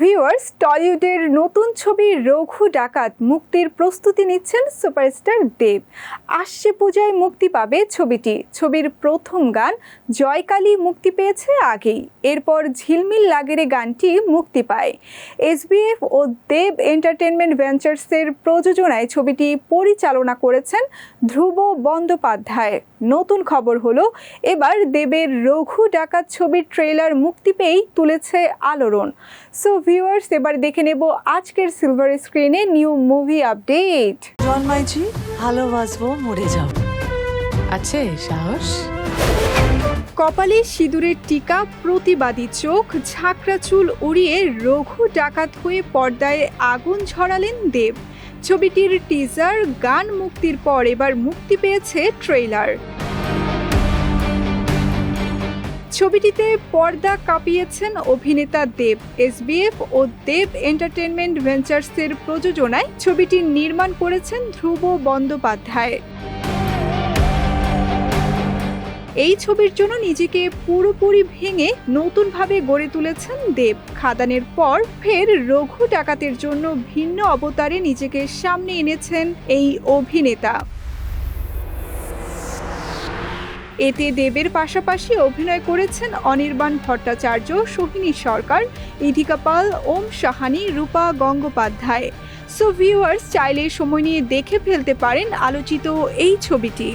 Viewers, টলিউডের নতুন ছবি রঘু ডাকাত মুক্তির প্রস্তুতি নিচ্ছেন সুপারস্টার দেব। আসছে পূজায় মুক্তি পাবে ছবিটি। ছবির প্রথম গান জয়কালী মুক্তি পেয়েছে আগেই। এরপর ঝিলমিল লাগেরে গানটি মুক্তি পায়। এসবিএফ ও দেব এন্টারটেনমেন্ট ভেঞ্চার্সের প্রযোজনায় ছবিটি পরিচালনা করেছেন ধ্রুব বন্দ্যোপাধ্যায়। নতুন খবর হলো, এবার দেবের রঘু ডাকাত ছবির ট্রেলার মুক্তি পেয়েই তুলেছে আলোড়ন। সো ভিউয়ার্স এবার দেখে নেব আজকের সিলভার স্ক্রিনে নিউ মুভি আপডেট জন্মাইছি ভালোবাসবো মরে যাও আছে সাহস? কপালে সিঁদুরের টিকা প্রতিবাদী চোখ ঝাঁকড়া চুল উড়িয়ে রঘু ডাকাত হয়ে পর্দায় আগুন ঝরালেন দেব। ছবিটির টিজার গান মুক্তির পর এবার মুক্তি পেয়েছে ট্রেলার ছবিটিতে পর্দা কাঁপিয়েছেন অভিনেতা দেব, এসবিএফ ও দেব এন্টারটেনমেন্ট ভেঞ্চার্সের প্রযোজনায় ছবিটি নির্মাণ করেছেন ধ্রুব বন্দ্যোপাধ্যায়। এই ছবির জন্য নিজেকে পুরোপুরি ভেঙে নতুনভাবে গড়ে তুলেছেন দেব। খাদানের পর ফের রঘু ডাকাতের জন্য ভিন্ন অবতারে নিজেকে সামনে এনেছেন এই অভিনেতা। এতে দেবের পাশাপাশি অভিনয় করেছেন অনির্বাণ ভট্টাচার্য, সোহিনী সরকার, ইধিকা পাল, ওম সাহানি, রূপা গঙ্গোপাধ্যায়। সো ভিউয়ার্স চাইলে সময় নিয়ে দেখে ফেলতে পারেন আলোচিত এই ছবিটি।